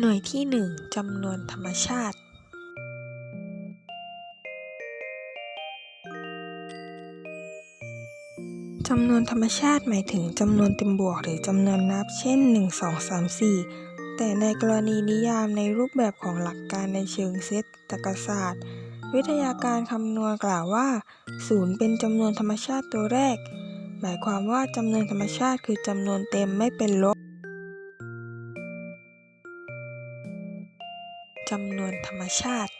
หน่วยที่หนึ่งจำนวนธรรมชาติ จำนวนธรรมชาติหมายถึงจำนวนเต็มบวกหรือจำนวนนับ เช่น 1 2 3 4 แต่ในกรณีนิยามในรูปแบบของหลักการในเชิงเซตตรรกศาสตร์ วิทยาการคำนวณกล่าวว่า0เป็นจำนวนธรรมชาติตัวแรก หมายความว่าจำนวนธรรมชาติคือจำนวนเต็มไม่เป็นลบ จำนวนธรรมชาติ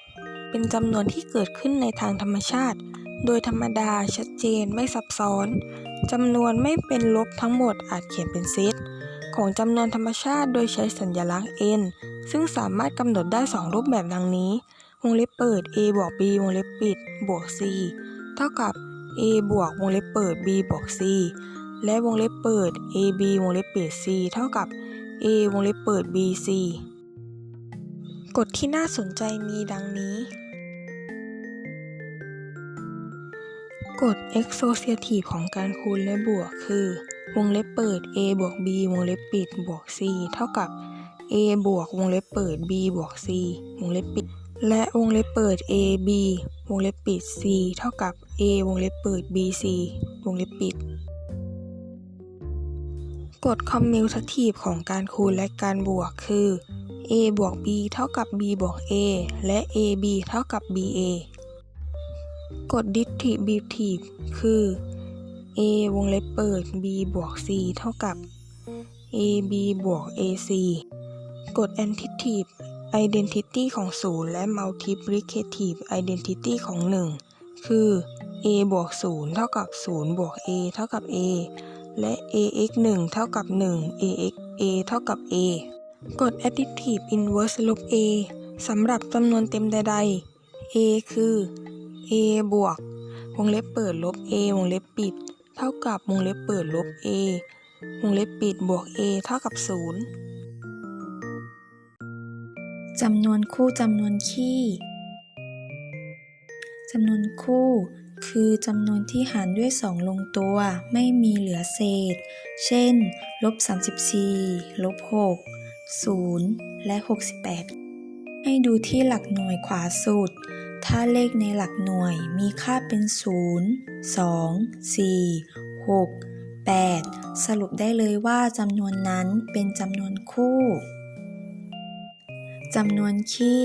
เป็นจำนวนที่เกิดขึ้นในทางธรรมชาติ โดยธรรมดาชัดเจนไม่ซับซ้อนจำนวนไม่เป็นลบทั้งหมดอาจเขียนเป็นเซตของจำนวนธรรมชาติโดยใช้สัญลักษณ์ n ซึ่งสามารถกำหนดได้ 2 รูปแบบดังนี้ วงเล็บเปิด a บวก b วงเล็บปิด บวก c เท่ากับ a บวกวงเล็บเปิด b บวก c และวงเล็บเปิด ab วงเล็บปิด c เท่ากับ a วงเล็บเปิด bc กฎที่น่าสนใจมีดังนี้ กฎ associative ของการคูณและบวกคือ วงเล็บเปิด a บวก b วงเล็บปิดบวก c เท่ากับ a บวกวงเล็บเปิด b บวก c วงเล็บปิด และวงเล็บเปิด a b วงเล็บปิด c เท่ากับ a วงเล็บเปิด b c วงเล็บปิด กฎ commutative ของการคูณและการบวกคือ a บวก b เท่ากับ b บวก a และ ab เท่ากับ ba กฎ distributive คือ a วงเล็บเปิด b บวก c เท่ากับ ab บวก ac กฎ additive identity ของ 0 และ multiplicative identity ของ 1 คือ a บวก 0 เท่ากับ 0 บวก a เท่ากับ a และ ax 1 เท่ากับ 1 ax a เท่ากับ a กฎ additive inverse log a สำหรับจำนวนเต็มใด ๆ a คือ a บวก วงเล็บเปิดลบ a วงเล็บปิด เท่ากับวงเล็บเปิดลบ a วงเล็บปิดบวก a เท่ากับ 0จำนวนคู่จำนวนคี่จำนวนคู่คือจำนวนที่หารด้วย 2 ลงตัวไม่มีเหลือเศษ เช่น ลบ 34 ลบ 6 0 และ 68 ให้ดูที่หลักหน่วยขวาสุด ถ้าเลขในหลักหน่วยมีค่าเป็น 0 2 4 6 8 สรุปได้เลยว่าจำนวนนั้นเป็นจำนวนคู่จำนวนคี่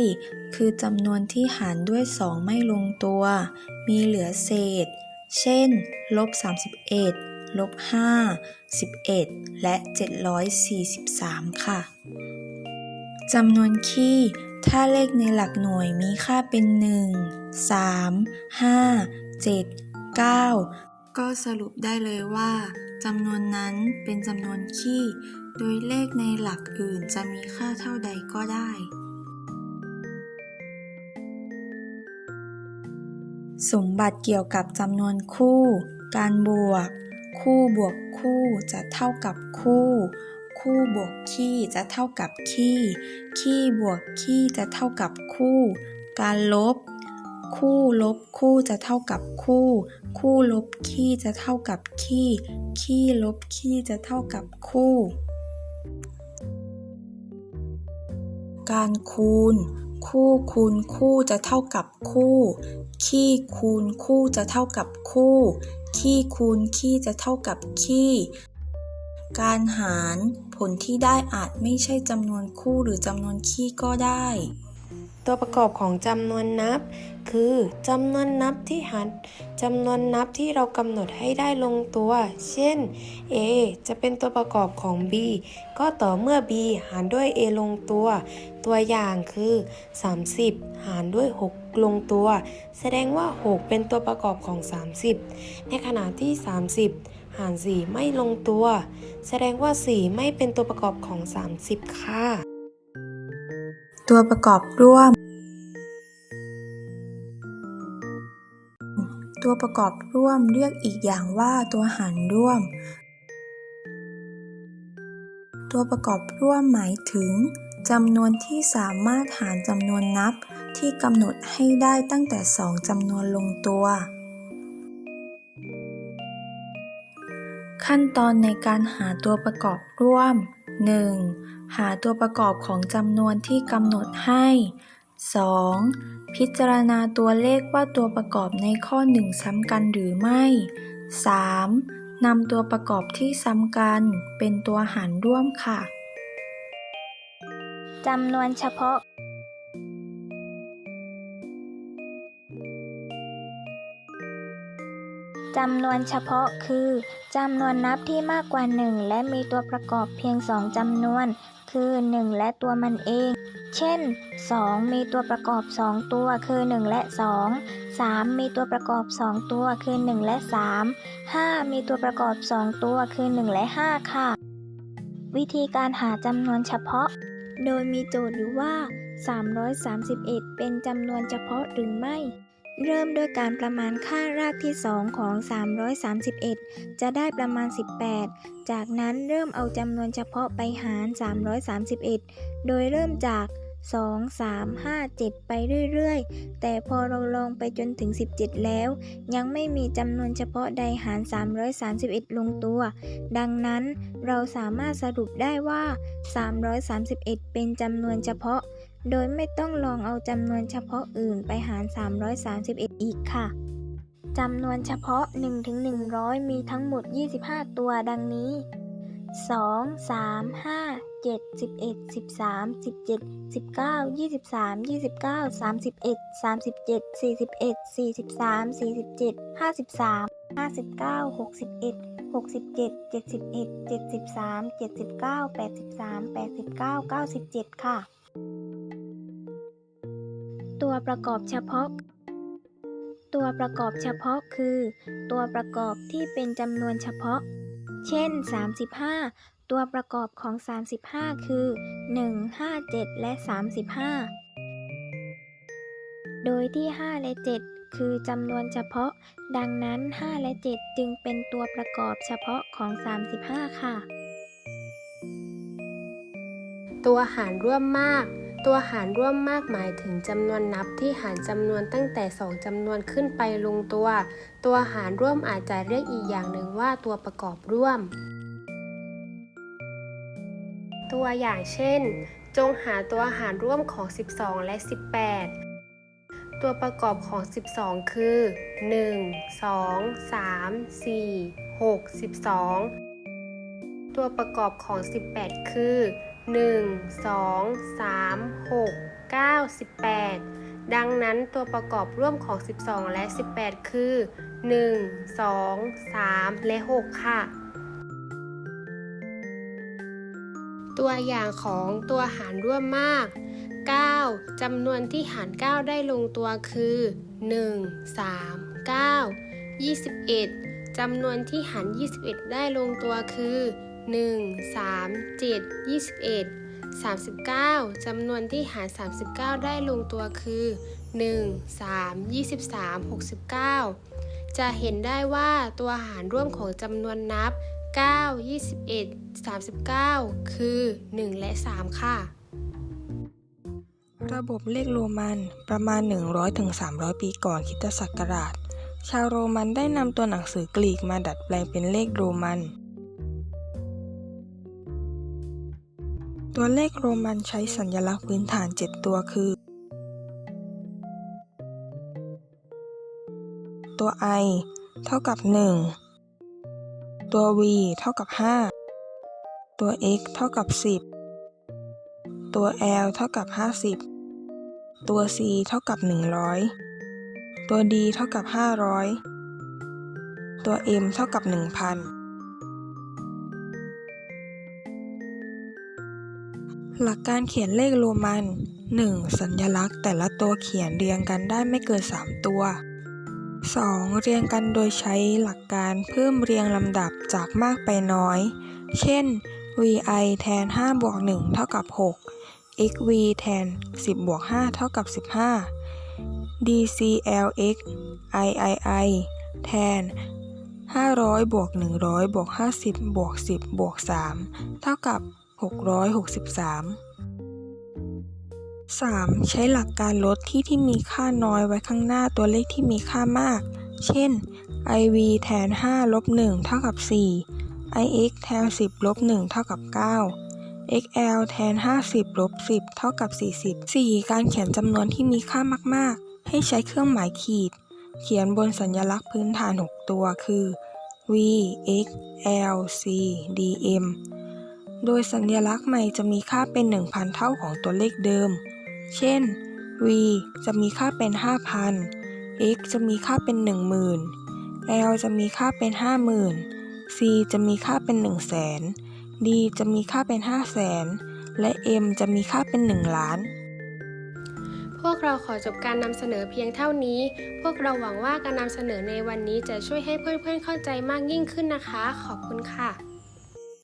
คือจำนวนที่หารด้วย 2 ไม่ลงตัว มีเหลือเศษ เช่น ลบ 31 ลบ5 11 และ 743 ค่ะจำนวนคี่ ถ้าเลขในหลักหน่วยมีค่าเป็น 1 3 5 7 9 ก็สรุปได้เลยว่าจำนวนนั้นเป็นจำนวนคี่ โดยเลขในหลักอื่นจะมีค่าเท่าใดก็ได้สมบัติเกี่ยวกับจำนวนคู่ การบวก คู่บวกคู่จะเท่ากับคู่ คู่บวกคี่จะเท่ากับคี่คี่บวกคี่จะเท่ากับคู่ การลบ คู่ลบคู่จะเท่ากับคู่ คู่ลบคี่จะเท่ากับคี่คี่ลบคี่จะเท่ากับคู่ การคูณคู่คูณคู่จะเท่ากับคู่ ขี้คูณคู่จะเท่ากับคู่ ขี้คูณขี้จะเท่ากับขี้ การหารผลที่ได้อาจไม่ใช่จำนวนคู่หรือจำนวนขี้ก็ได้ ตัวประกอบของจำนวนนับ คือจำนวนนับที่หารจำนวนนับที่เรากำหนดให้ได้ลงตัว เช่น a จะเป็นตัวประกอบของ b ก็ต่อเมื่อ b หารด้วย a ลงตัว ตัวอย่างคือ 30 หารด้วย 6 ลงตัว แสดงว่า 6 เป็นตัวประกอบของ 30 ในขณะที่ 30หาร 4 ไม่ลงตัว แสดงว่า 4 ไม่เป็นตัวประกอบของ 30 ค่ะ ตัวประกอบร่วม ตัวประกอบร่วมเรียกอีกอย่างว่าตัวหารร่วม ตัวประกอบร่วมหมายถึงจำนวนที่สามารถหารจำนวนนับที่กำหนดให้ได้ตั้งแต่สองจำนวนลงตัว ขั้นตอนในการหาตัวประกอบร่วม 1. หาตัวประกอบของจำนวนที่กำหนดให้ 2. พิจารณาตัวเลขว่าตัวประกอบในข้อ 1 ซ้ำกันหรือไม่ 3. นำตัวประกอบที่ซ้ำกัน เป็นตัวหารร่วมค่ะจำนวนเฉพาะ จำนวนเฉพาะคือจำนวนนับที่มากกว่า 1 และมีตัวประกอบเพียง 2จำนวน คือ 1 และตัวมันเอง เช่น 2 มีตัวประกอบ 2 ตัวคือ 1 และ 2 3 มีตัวประกอบ 2 ตัวคือ 1 และ 3 5 มีตัวประกอบ 2 ตัวคือ 1 และ 5 ค่ะ วิธีการหาจำนวนเฉพาะ โดยมีโจทย์อยู่ว่า 331 เป็นจำนวนเฉพาะหรือไม่ เริ่มด้วยการประมาณค่ารากที่ 2 ของ 331 จะได้ประมาณ 18 จากนั้นเริ่มเอาจำนวนเฉพาะไปหาร 331 โดยเริ่มจาก 2 3 5 7 ไปเรื่อยๆ แต่พอเราลองไปจนถึง 17 แล้ว ยังไม่มีจำนวนเฉพาะใดหาร 331 ลงตัว ดังนั้นเราสามารถสรุปได้ว่า 331 เป็นจำนวนเฉพาะ โดยไม่ต้องลองเอาจำนวนเฉพาะอื่นไปหาร 331 อีกค่ะจำนวนเฉพาะ 1-100 มีทั้งหมด 25 ตัวดังนี้ 2 3 5 7 11 13 17 19 23 29 31 37 41 43 47 53 59 61 67 71 73 79 83 89 97ค่ะ ตัวประกอบเฉพาะ ตัวประกอบเฉพาะคือ ตัวประกอบที่เป็นจำนวนเฉพาะ เช่น 35 ตัวประกอบของ 35 คือ 1 5 7 และ 35 โดยที่ 5 และ 7 คือจำนวนเฉพาะ ดังนั้น 5 และ 7 จึงเป็นตัวประกอบเฉพาะของ 35 ค่ะ ตัวหารร่วมมาก ตัวหารร่วมมากหมายถึงจำนวนนับที่หารจำนวนตั้งแต่ 2จำนวนขึ้นไปลงตัว ตัวหารร่วมอาจจะเรียกอีกอย่างหนึ่งว่าตัวประกอบร่วม ตัวอย่างเช่น จงหาตัวหารร่วมของ 12 และ 18 ตัวประกอบของ 12 คือ 1 2 3 4 6 12 ตัวประกอบของ 18 คือ 1 2 3 6 9 18ดังนั้นตัวประกอบร่วมของ 12 และ 18 คือ 1 2 3 และ 6 ค่ะ ตัวอย่างของตัวหารร่วมมาก 9จำนวนที่หาร 9 ได้ลงตัวคือ 1 3 9 21จำนวนที่หาร 21 ได้ลงตัวคือ 1 3 7 21 39จำนวนที่หาร 39 ได้ลงตัวคือ 1 3 23 69 จะเห็นได้ว่าตัวหารร่วมของจำนวนนับ 9 21 39 คือ 1 และ 3 ค่ะ ระบบเลขโรมันประมาณ 100-300 ปีก่อนคริสตศักราช ชาวโรมันได้นำตัวหนังสือกรีกมาดัดแปลงเป็นเลขโรมัน ตัวเลขโรมันใช้สัญลักษณ์พื้นฐาน 7 ตัวคือตัว i เท่ากับ 1 ตัว v เท่ากับ 5 ตัว x เท่ากับ 10 ตัว l เท่ากับ 50 ตัว c เท่ากับ 100 ตัว d เท่ากับ 500 ตัว m เท่ากับ 1,000 หลักการเขียนเลขโรมัน 1. สัญลักษณ์แต่ละตัวเขียนเรียงกันได้ไม่เกิน 3 ตัว 2. เรียงกันโดยใช้หลักการเพิ่มเรียงลำดับจากมากไปน้อย เช่น vi แทน 5 บวก 1 เท่ากับ 6 xv แทน 10 บวก 5 เท่ากับ 15 dclx iii แทน 500 บวก 100 บวก 50 บวก 10 บวก 3 เท่ากับ 663 3. ใช้หลักการลดที่ที่มีค่าน้อยไว้ข้างหน้าตัวเลขที่มีค่ามาก เช่น iv แทน 5 ลบ 1 เท่ากับ 4 ix แทน 10 ลบ 1 เท่ากับ 9 xl แทน 50 ลบ 10 เท่ากับ 40 4. การเขียนจำนวนที่มีค่ามาก ๆ ให้ใช้เครื่องหมายขีด เขียนบนสัญลักษณ์พื้นฐาน 6 ตัว คือ v x l c d m โดยสัญลักษณ์ใหม่จะมีค่าเป็น 1,000 เท่าของตัวเลขเดิม เช่น v จะมีค่าเป็น 5,000 x จะมีค่าเป็น 10,000 l จะมีค่าเป็น 50,000 c จะมีค่าเป็น 100,000 d จะมีค่าเป็น 500,000 และ m จะมีค่าเป็น 1 ล้าน พวกเราขอจบการนำเสนอเพียงเท่านี้ พวกเราหวังว่าการนำเสนอในวันนี้จะช่วยให้เพื่อนๆเข้าใจมากยิ่งขึ้นนะคะ ขอบคุณค่ะ